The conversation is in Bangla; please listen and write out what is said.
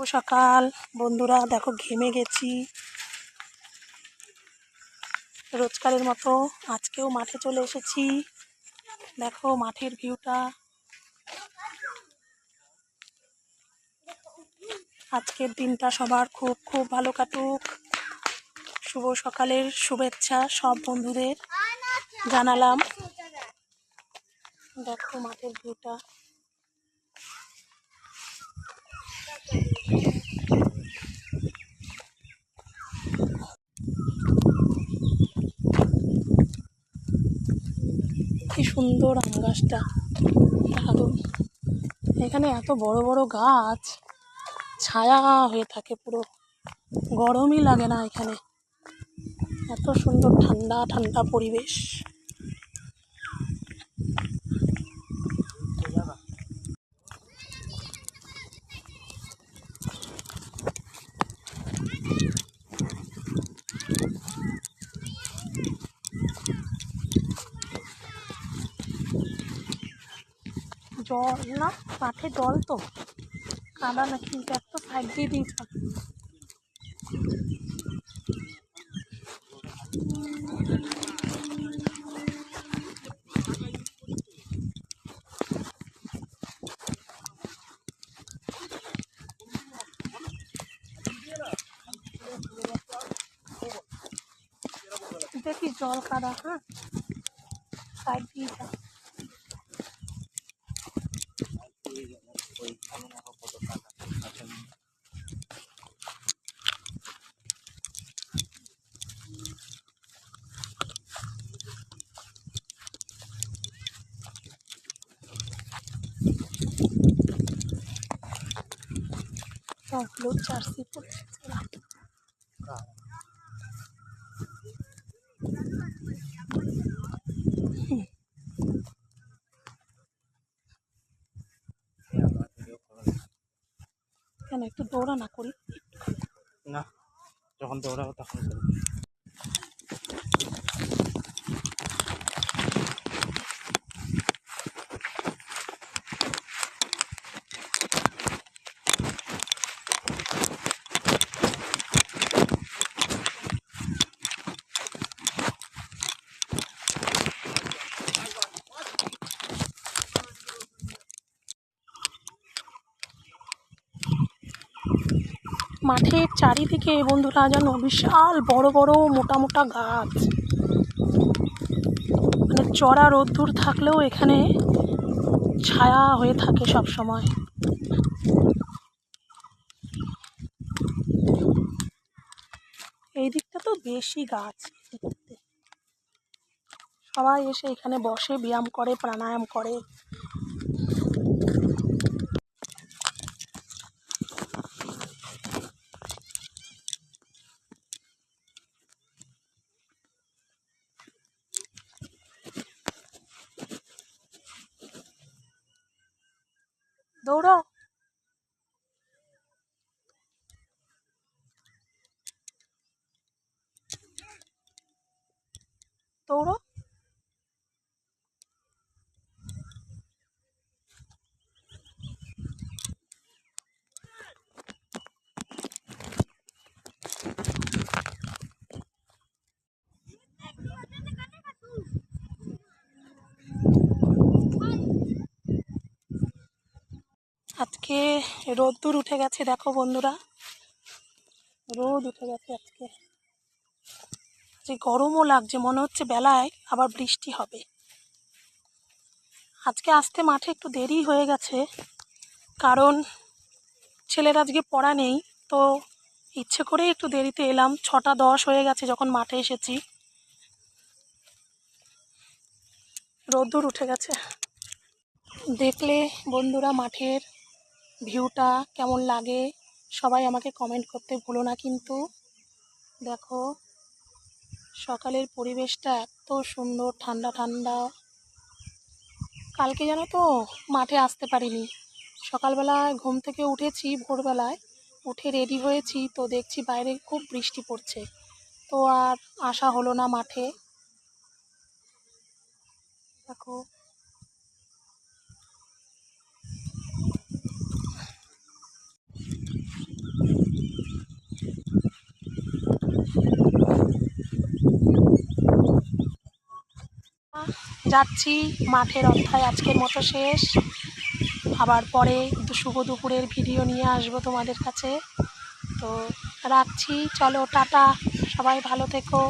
ও সকাল। বন্ধুরা, দেখো ঘেমে গেছি। রোজকারের মতো আজকেও মাঠে চলে এসেছি। দেখো মাঠের ভিউটা। আজকের দিনটা সবার খুব খুব ভালো কাটুক। শুভ সকালের শুভেচ্ছা সব বন্ধুদের জানালাম। দেখো মাঠের ভিউটা। কি সুন্দর আম গাছটা। দারুণ। এখানে এত বড় বড় গাছ, ছায়া হয়ে থাকে পুরো। গরমই লাগে না এখানে। এত সুন্দর ঠান্ডা ঠান্ডা পরিবেশ। জল না মাঠে জল তো। কাদা নাকি এত সাইড দিয়ে দিয়েছ দেখি জল কাদা হ্যাঁ? সাইড দিয়ে পড়ছে কেন একটু দৌড়া না করি? না যখন দৌড়াবো তখন মাঠের চারিদিকে বন্ধুরা যেন বিশাল বড় বড় মোটা মোটা গাছ। মানে চড়া রোদ্দুর থাকলেও এখানে ছায়া হয়ে থাকে সব সময় এই দিকটা তো বেশি গাছ সবাই এসে এখানে বসে ব্যায়াম করে, প্রাণায়াম করে। দৌড়ো দৌড়ো আজকে রোদ্দুর উঠে গেছে, দেখো বন্ধুরা। রোদ উঠে গেছে আজকে। যে গরমও লাগছে, মনে হচ্ছে বেলায় আবার বৃষ্টি হবে। আজকে আসতে মাঠে একটু দেরি হয়ে গেছে, কারণ ছেলের আজকে পড়া নেই, তো ইচ্ছে করেই একটু দেরিতে এলাম। ছটা দশ হয়ে গেছে যখন মাঠে এসেছি। রোদ্দুর উঠে গেছে। দেখলে বন্ধুরা মাঠের ভিউটা কেমন লাগে সবাই আমাকে কমেন্ট করতে ভুলো না কিন্তু। দেখো, সকালের পরিবেশটা এত সুন্দর, ঠান্ডা ঠান্ডা। কালকে জানো তো মাঠে আসতে পারিনি। সকালবেলায় ঘুম থেকে উঠেছি ভোরবেলায়, উঠে রেডি হয়েছি তো দেখছি বাইরে খুব বৃষ্টি পড়ছে। তো আর আসা হলো না মাঠে। দেখো যাচ্ছি, মাঠের অধ্যায় আজকের মতো শেষ। আবার পরে শুভ দুপুরের ভিডিও নিয়ে আসব তোমাদের কাছে। তো রাখছি, চলো, টাটা। সবাই ভালো থেকো।